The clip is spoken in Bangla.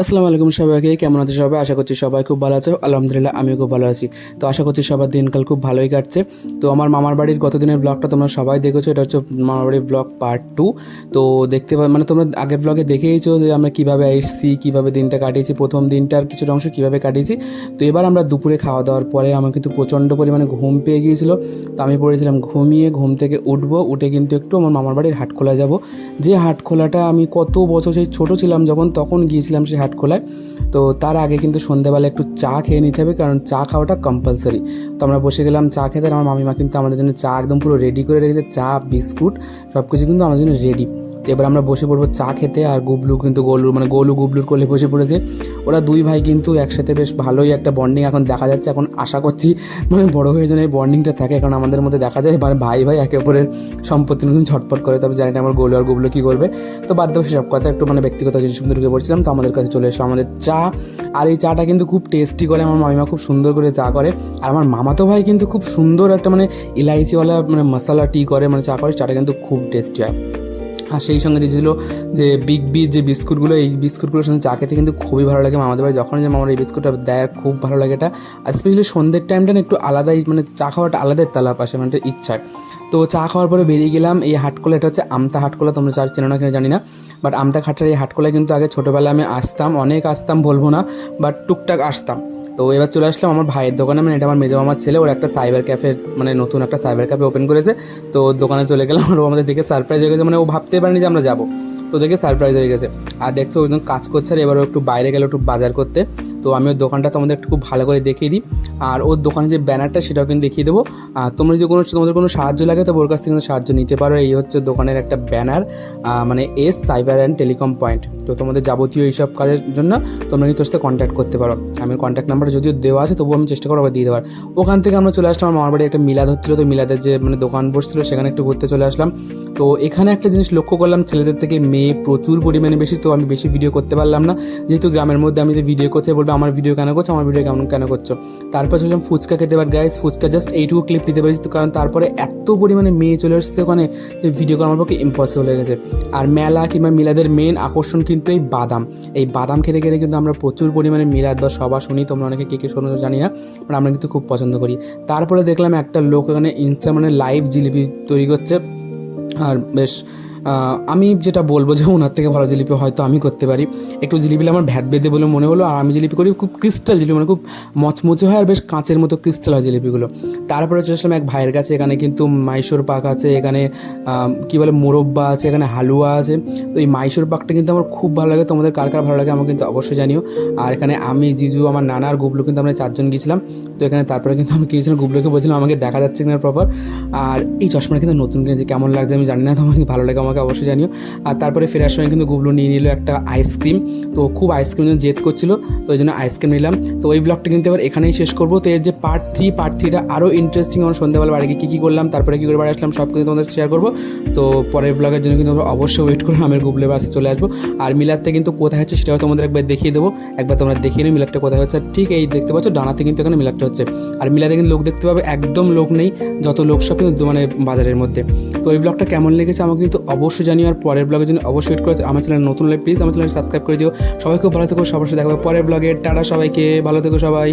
আসসালামু আলাইকুম সবাইকে, কেমন আছে সবাই? আশা করছি সবাই খুব ভালো আছে। আলহামদুলিল্লাহ, আমিও খুব ভালো আছি। তো আশা করছি সবার দিনকাল খুব ভালোই কাটছে। তো আমার মামার বাড়ির গতদিনের ব্লগটা তোমরা সবাই দেখেছ, এটা হচ্ছে মামার বাড়ির ব্লগ পার্ট টু তো দেখতে পা মানে তোমরা আগের ব্লগে দেখেইছো যে আমরা কীভাবে এসেছি কীভাবে দিনটা কাটিয়েছি, প্রথম দিনটার কিছুটা অংশ কীভাবে কাটিয়েছি। তো এবার আমরা দুপুরে খাওয়া দাওয়ার পরে আমার কিন্তু প্রচণ্ড পরিমাণে ঘুম পেয়ে গিয়েছিল। তো আমি পড়েছিলাম ঘুমিয়ে ঘুম থেকে উঠবো, উঠে কিন্তু একটু আমার মামার বাড়ির হাটখোলা যাব। যে হাটখোলাটা আমি কত বছর সেই ছোটো ছিলাম যখন, তখন গিয়েছিলাম সেই হাটখোলায় তো তার আগে কিন্তু সন্ধ্যাবেলা একটু চা খেয়ে নিতে হবে, কারণ চা খাওয়াটা কম্পালসারি তো আমরা বসে গেলাম চা খেতে, আর আমার মামিমা কিন্তু আমাদের জন্য চা একদম পুরো রেডি করে রেখেছে, চা, বিস্কুট সব কিছু কিন্তু আমাদের জন্য রেডি তো এবার আমরা বসে পড়ব চা খেতে আর গুবলু কিন্তু গোলু মানে গোলু গুবলুর কোলে বসে পড়েছে। ওরা দুই ভাই কিন্তু একসাথে বেশ ভালোই একটা বন্ডিং এখন দেখা যাচ্ছে। এখন আশা করছি মানে বড় হয়ে যেন এই বন্ডিংটা থাকে। কারণ আমাদের মধ্যে দেখা যায় মানে ভাই ভাই একে অপরের সম্পত্তি নতুন ঝটপট করে। তবে জানি না আমার গোলু আর গুবলু কী করবে। তো দেবো সব কথা একটু মানে ব্যক্তিগত জিনিস সুন্দর ঢুকে পড়ছিলাম। তো আমাদের কাছে চলে এসো আমাদের চা। আর এই চাটা কিন্তু খুব টেস্টি করে। আমার মামিমা খুব সুন্দর করে চা করে। আর আমার মামাতো ভাই কিন্তু খুব সুন্দর একটা মানে ইলাইচিওয়ালা মানে মশলা টি করে। মানে চা করে। চাটা কিন্তু খুব টেস্টি হয়। আর সেই সঙ্গে দিয়েছিল যে বিগ বি যে বিস্কুটগুলো, এই বিস্কুটগুলোর সঙ্গে চা খেতে কিন্তু খুবই ভালো লাগে। মামাদের বাড়ি যখন যে মামার এই বিস্কুটটা দেয়, খুব ভালো লাগে এটা। আর স্পেশালি সন্ধ্যের টাইমটা না একটু আলাদাই মানে চা খাওয়াটা আলাদাই তালার পাশে মানে একটা ইচ্ছার। তো চা খাওয়ার পরে বেরিয়ে গেলাম, এই হাটকোলা, এটা হচ্ছে আমতা হাটকোলা, তোমরা চার চেনো না কিনা জানি না। বাট আমতা খাটার এই হাটকোলায় কিন্তু আগে ছোটোবেলায় আমি আসতাম, অনেক আসতাম বলব না বাট টুকটাক আসতাম। তো এবার চলে আসলাম আমার ভাইয়ের দোকানে। মানে এটা আমার মেজো মামার ছেলে, ওর একটা সাইবার ক্যাফে মানে নতুন একটা সাইবার ক্যাফে ওপেন করেছে। তো দোকানে চলে গেলাম ও আমাদের দেখে সারপ্রাইজ হয়ে গেছে। মানে ও ভাবতে পারেনি যে আমরা যাব। তো দেখে সারপ্রাইজ হয়ে গেছে। আর দেখছ ওই কাজ করছে, আর এবার একটু বাইরে গেলো, একটু বাজার করতে। তো আমি ওর দোকানটা তোমাদের একটু খুব ভালো করে দেখিয়ে দিই। আর ওর দোকানে যে ব্যানারটা সেটাও কিন্তু দেখিয়ে দেবো। আর তোমরা যদি কোনো তোমাদের কোনো সাহায্য লাগে তো ওর কাছ থেকে সাহায্য নিতে পারো। এই হচ্ছে দোকানের একটা ব্যানার মানে S cyber and telecom point. তো তোমাদের যাবতীয় এইসব কাজের জন্য তোমরা কিন্তু সাথে কন্ট্যাক্ট করতে পারো। আমি কন্ট্যাক্ট নাম্বার যদিও দেওয়া আছে, তবুও আমি চেষ্টা করব দিয়ে দেওয়ার। ওখান থেকে আমরা চলে আসলাম, আমার বাড়ি একটা মিলাদ হচ্ছিল। তো মিলাদের যে মানে দোকান বসছিলো, সেখানে একটু ঘুরতে চলে আসলাম। তো এখানে একটা জিনিস লক্ষ্য করলাম, ছেলেদের থেকে মেয়ে প্রচুর পরিমাণে বেশি, তো আমি বেশি ভিডিও করতে পারলাম না। যেহেতু গ্রামের মধ্যে আমি যে ভিডিও করতে বলব আমার ভিডিও কেন করছ, আমার ভিডিও কেমন কেন করছ। তারপর চললাম ফুচকা খেতে পার গাইজ ফুচকা জাস্ট এইটুকু ক্লিপ নিতে পারছি, তো কারণ তারপরে এত পরিমাণে মেয়ে চলে আসছে ওখানে ভিডিও করা আমার পক্ষে ইম্পসিবল হয়ে গেছে। আর মেলা কিংবা মিলাদের মেন আকর্ষণ কিন্তু এই বাদাম। এই বাদাম খেতে খেতে কিন্তু আমরা প্রচুর পরিমাণে মিলাদ বা সভা শুনি, তোমরা অনেকে কে কে শোনো জানি না বাট আমরা কিন্তু খুব পছন্দ করি। তারপরে দেখলাম একটা লোক ওখানে ইনস্টা মানে লাইভ জিলিপি তৈরি করছে, আর বেশ আমি যেটা বলব যে ওনার থেকে ভালো জিলিপি হয়তো আমি করতে পারি। একটু জিলিপি আমার ভ্যাট বেঁধে বলে মনে হলো, আর আমি জিলিপি করি, খুব ক্রিস্টাল জিলিপি মানে খুব মচমচে হয় আর বেশ কাঁচের মতো ক্রিস্টাল হয় জিলিপিগুলো। তারপরে চলে আসলাম এক ভাইয়ের কাছে, এখানে কিন্তু মাইশোর পাক আছে, এখানে কি বলে, মোরব্বা আছে, এখানে হালুয়া আছে। তো এই মাইশোর পাকটা কিন্তু আমার খুব ভালো লাগে, তোমাদের কার কার ভালো লাগে আমাকে কিন্তু অবশ্যই জানিও। আর এখানে আমি, জিজু, আমার নানা আর গুবলু কিন্তু আমরা চারজন গিয়েছিলাম। তো এখানে তারপরে কিন্তু আমি গিয়েছিলাম, গুবলুকে বলছিলাম, আমাকে দেখা যাচ্ছে কিনা প্রপার? আর এই চশমাটা কিন্তু নতুন কিনেছি, কেমন লাগছে আমি জানি না যদি ভালো লাগে আমাকে অবশ্যই জানিও। আর তারপরে ফেরার সময় কিন্তু গুবলু নিয়ে নিল একটা আইসক্রিম। তো খুব আইসক্রিম জন্য জেদ করছিল, তো ওই জন্য আইসক্রিম নিলাম। তো ওই ব্লগটা কিন্তু এবার এখানেই শেষ করব। তো এর যে পার্ট থ্রি পার্ট থ্রিটা আরও ইন্টারেস্টিং আমার সন্ধ্যাবেলা বাড়ি গিয়ে কী কী করলাম, তারপরে কী করে বাড়ি আসলাম, সব কিন্তু তোমাদের শেয়ার করব। তো পরের ব্লগের জন্য কিন্তু অবশ্যই ওয়েট করো আমি গুগলে বাসে চলে আসব। আর মিলাদটা কিন্তু কোথায় হচ্ছে সেটাও তোমাদের একবার দেখিয়ে দেবো। একবার তোমরা দেখিয়ে নিও মিলাদটা কোথায় হচ্ছে। ঠিক এই দেখতে পাচ্ছ, ডানাতে কিন্তু এখানে মিলাদটা হচ্ছে। আর মিলাদে কিন্তু লোক দেখতে পাবে, একদম লোক নেই, যত লোক সব কিন্তু মানে বাজারের মধ্যে। তো এই ব্লগটা কেমন লেগেছে আমাকে কিন্তু অবশ্যই জানিও আর পরের ব্লগের জন্য অবশ্যই ওয়েট করে। আমার চ্যানেল নতুন হলে প্লিজ আমার চ্যানেল সাবস্ক্রাইব করে দিও। সবাই খুব ভালো থেকো, সবার সাথে দেখা পরের ব্লগে টাটা সবাইকে, ভালো থেকো সবাই।